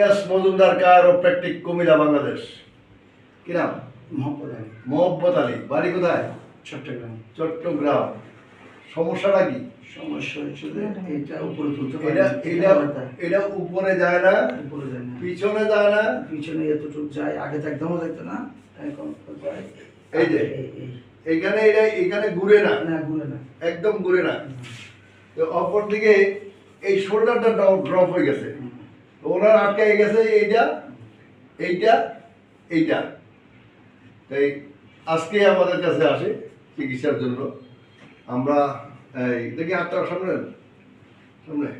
S Majumdar chiropractic Comilla Bangladesh. কি নাম? মোহাম্মদ আলী। মোহাম্মদ আলী। বাড়ি কোথায়? চট্টগ্রাম। চট্টগ্রাম। সমস্যাটা কি? সমস্যা হচ্ছে যে এটা উপরে তুলতে পারি এটা এটা উপরে যায় না? উপরে যায় না। পিছনে যায় না? পিছনে এতটুকু যায় আগে তো একদমও যাইতো না এখন যায়। এই যে। এখানে এটা এখানে ঘুরে না? না ঘুরে না। একদম ঘুরে না? তো অপর দিকে এই শোল্ডারটা ড্রপ হয়ে গেছে। হুম। তো ওনার আটকে গেছে এইটা এইটা এইটা। তাই আজকে আমাদের কাছে আসে চিকিৎসার জন্য। আমরা এই দেখি হাতটা সামনে সামনে।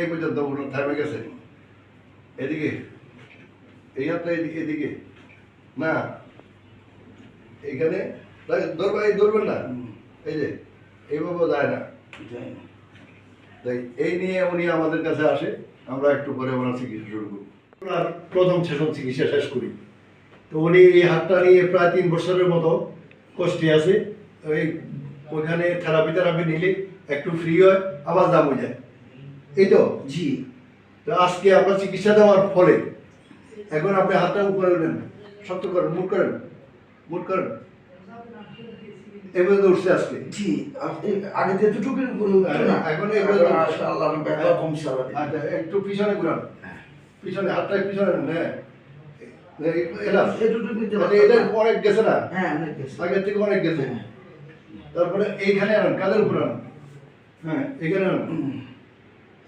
এই পর্যন্ত ওনার থামে গেছে। এদিকে এই হাতটা এদিকে এদিকে। না এইখানে ধরবেন এই ধরবেন না। এই যে এইভাবে যায় না। যায় না। তাই এই নিয়ে উনি আমাদের কাছে আসে আমরা একটু পরে ওনার চিকিৎসা শুরু করি। ওনার প্রথম সেশন চিকিৎসা শেষ করি। তো উনি এই হাতটা নিয়ে প্রায় তিন বছরের মতো কষ্টে আছে। ওই ওইখানে থেরাপি থেরাপি নিলে একটু ফ্রি হয় আবার দাম হয়ে যায়। এই তো? জি। তো আজকে আমরা চিকিৎসা দেওয়ার ফলে এখন আপনি হাতটা উপরে নেন শক্ত করেন মুট করেন মুট করেন। এভাবে উঠছে আজকে। জি আপনি আগে উপরে না? এখন কমছে আবার আচ্ছা একটু পিছনে ঘুরান। পিছনে হাতটা পিছনে হ্যাঁ। অনেক গেছে না? হ্যাঁ থেকে অনেক গেছে। তারপরে এইখানে আনেন কাদের উপর আনেন? হ্যাঁ এখানে আনেন।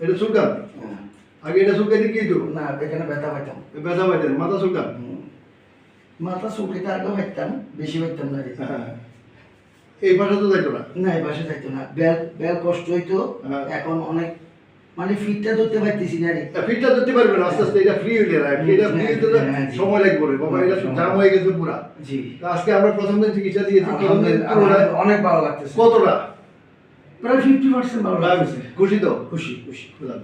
এটা সুলকান হ্যাঁ। আগে এটা সুলকান কি তো না এখানে ব্যথা পাইতাম। ব্যথা পাইতেন মাথা সুলকান হুম। মাথা চুলকেতে আগে পাইতাম বেশি পাইতাম না হ্যাঁ। এই পাশে তো যাইতো না? না এই বাসে যাইতো না। বেল বেল কষ্ট হইতো। হ্যাঁ। এখন অনেক মানে ফিটটা ধরতে পারতেছি না রে। ফিটটা ধরতে পারবেন আস্তে আস্তে এটা ফ্রি হইলে না এটা ফ্রি হইতে হ্যাঁ, সময় লাগবে রে। বাবা এটা জাম হয়ে গেছে পুরা। জি। আজকে আমরা প্রথম দিন চিকিৎসা দিয়েছি। প্রথম দিন অনেক ভালো লাগতেছে। কতটা? প্রায় ফিফটি পার্সেন্ট ভালো লাগতেছে। খুশি তো? খুশি খুশি। খুশি